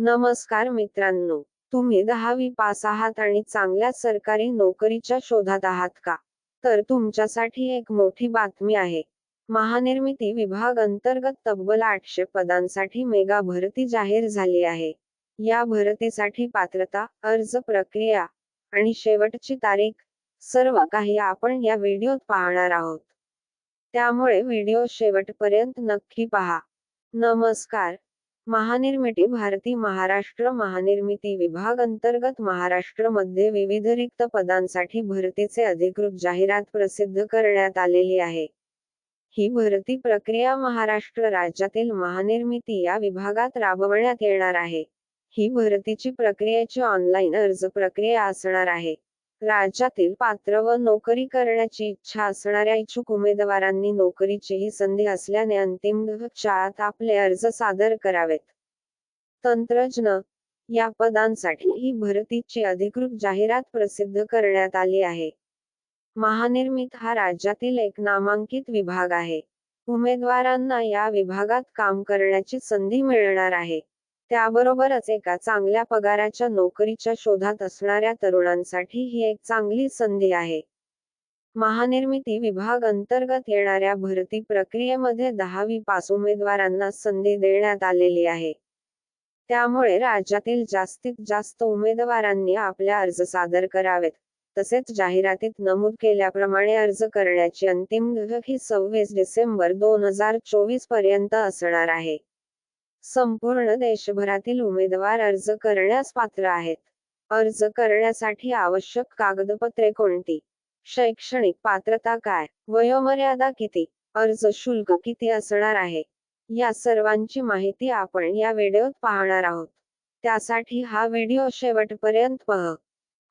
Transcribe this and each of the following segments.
नमस्कार मित्रांनो तुम्ही दहावी पास आहात आणि चांगल्या सरकारी नोकरीच्या शोधात आहात का? तर तुमच्यासाठी एक मोठी बातमी आहे. महानिर्मिती विभाग अंतर्गत तब्बल आठशे पदांसाठी मेगा भरती जाहीर झाली आहे. या भरतीसाठी पात्रता अर्ज प्रक्रिया आणि शेवटची तारीख सर्व काही आपण या व्हिडिओत पाहणार आहोत. त्यामुळे व्हिडिओ शेवटपर्यंत नक्की पहा. नमस्कार. महानिर्मिती भारती महाराष्ट्र महानिर्मिती विभाग अंतर्गत महाराष्ट्रमध्ये विविध रिक्त पदांसाठी भरतीचे अधिकृत जाहिरात प्रसिद्ध करण्यात आलेली आहे. ही भरती प्रक्रिया महाराष्ट्र राज्यातील महानिर्मिती या विभागात राबवण्यात येणार आहे. ही भरतीची प्रक्रियेची ऑनलाईन अर्ज प्रक्रिया असणार आहे. राज्यातील पात्र व नोकरी करण्याची इच्छा असणाऱ्या इच्छुक उमेदवारांनी नोकरीची ही संधी असल्याने अंतिम शाळात आपले अर्ज सादर करावेत. तंत्रज्ञ या पदांसाठी ही भरतीची अधिकृत जाहिरात प्रसिद्ध करण्यात आली आहे. महानिर्मित हा राज्यातील एक नामांकित विभाग आहे. उमेदवारांना या विभागात काम करण्याची संधी मिळणार आहे. त्याबरोबरच एका चांगल्या पगाराच्या नोकरीच्या शोधात असणाऱ्या तरुणांसाठी ही एक चांगली संधी आहे. महानिर्मिती विभाग अंतर्गत येणाऱ्या भरती प्रक्रियेमध्ये दहावी पास उमेदवारांना संधी देण्यात आलेली आहे. त्यामुळे राज्यातील जास्तीत जास्त उमेदवारांनी आपल्या अर्ज सादर करावेत तसेच जाहिरातीत नमूद केल्याप्रमाणे अर्ज करण्याची अंतिम ही सव्वीस डिसेंबर दोन हजार चोवीसपर्यंत असणार आहे. संपूर्ण देशभरातील उमेदवार अर्ज करण्यास पात्र आहेत. अर्ज करण्यासाठी आवश्यक कागदपत्रे कोणती? शैक्षणिक पात्रता काय? वयोमर्यादा किती? अर्ज शुल्क किती असणार आहे? या सर्वांची माहिती आपण या व्हिडिओत पाहणार आहोत. त्यासाठी हा व्हिडिओ शेवटपर्यंत पहा.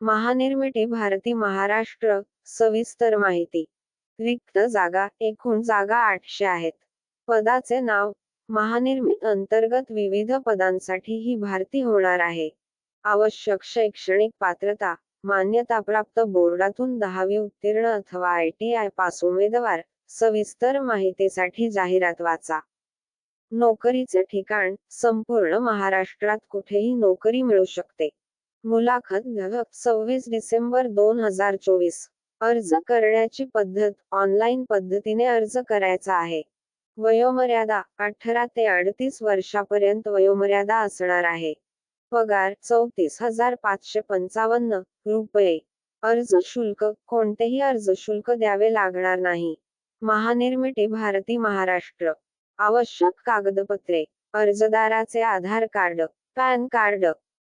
महानिर्मिती भारती महाराष्ट्र सविस्तर माहिती. रिक्त जागा एकूण जागा आठशे आहेत. पदाचे नाव महानिर्मित अंतर्गत विविध पदांसाठी ही भारती होणार आहे. आवश्यक शैक्षणिक पात्रता मान्यताप्राप्त बोर्डातून दहावी उत्तीर्ण अथवा आय टी आय पास उमेदवार सविस्तर माहितीसाठी जाहिरात वाचा. नोकरीचे ठिकाण संपूर्ण महाराष्ट्रात कुठेही नोकरी मिळू शकते. मुलाखत सव्वीस डिसेंबर दोन हजार चोवीस. अर्ज करण्याची पद्धत ऑनलाईन पद्धतीने अर्ज करायचा आहे. वयोमर्यादा अठरा ते अडतीस वर्षापर्यंत वयोमर्यादा असणार आहे. पगार चौतीस हजार पाचशे पंचावन्न रुपये. अर्ज शुल्क कोणतेही अर्ज शुल्क द्यावे लागणार नाही. महानिर्मिती भारती महाराष्ट्र. आवश्यक कागदपत्रे. अर्जदाराचे आधार कार्ड. Pan card.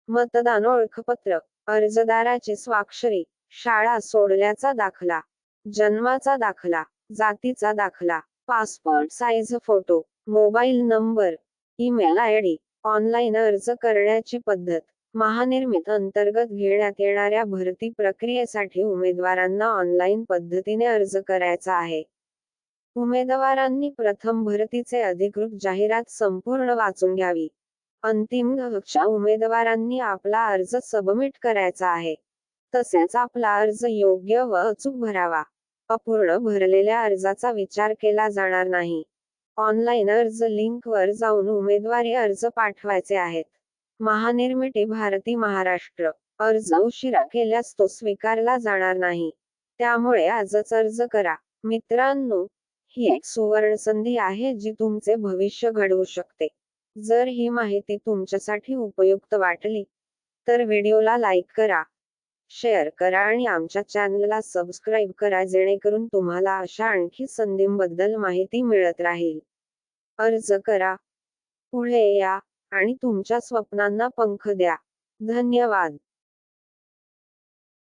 मतदान ओळखपत्र. अर्जदाराची स्वाक्षरी. शाळा सोडल्याचा दाखला. जन्माचा दाखला. जातीचा दाखला. Passport size photo mobile number email I D online अर्ज करण्याची पद्धत महानिर्मित अंतर्गत घेण्यात येणाऱ्या भरती प्रक्रियेसाठी उमेदवारांना ऑनलाईन पद्धतीने अर्ज करायचा आहे. उमेदवारांनी प्रथम भरतीचे अधिकृत जाहिरात संपूर्ण वाचून घ्यावी. अंतिम कक्षा उमेदवारांनी आपला अर्ज सबमिट करायचा आहे. तसेच आपला अर्ज योग्य व अचूक भरावा. अपूर्ण भरलेल्या अर्जाचा विचार केला जाणार नाही. ऑनलाईन अर्ज लिंक वर जाऊन उमेदवारी अर्ज पाठवायचे आहेत. महानिर्मिती भारती महाराष्ट्र. अर्ज उशिरा केल्यास तो स्वीकारला जाणार नाही. त्यामुळे आजच अर्ज करा. मित्रांनो ही एक सुवर्ण संधी आहे जी तुमचे भविष्य घडवू शकते. जर ही माहिती तुमच्यासाठी उपयुक्त वाटली तर व्हिडिओला लाईक करा. शेअर करा आणि आमच्या चॅनलला सबस्क्राईब करा जेणेकरून तुम्हाला अशा आणखी संधींबद्दल माहिती मिळत राहील. अर्ज करा. पुढे या आणि तुमच्या स्वप्नांना पंख द्या. धन्यवाद.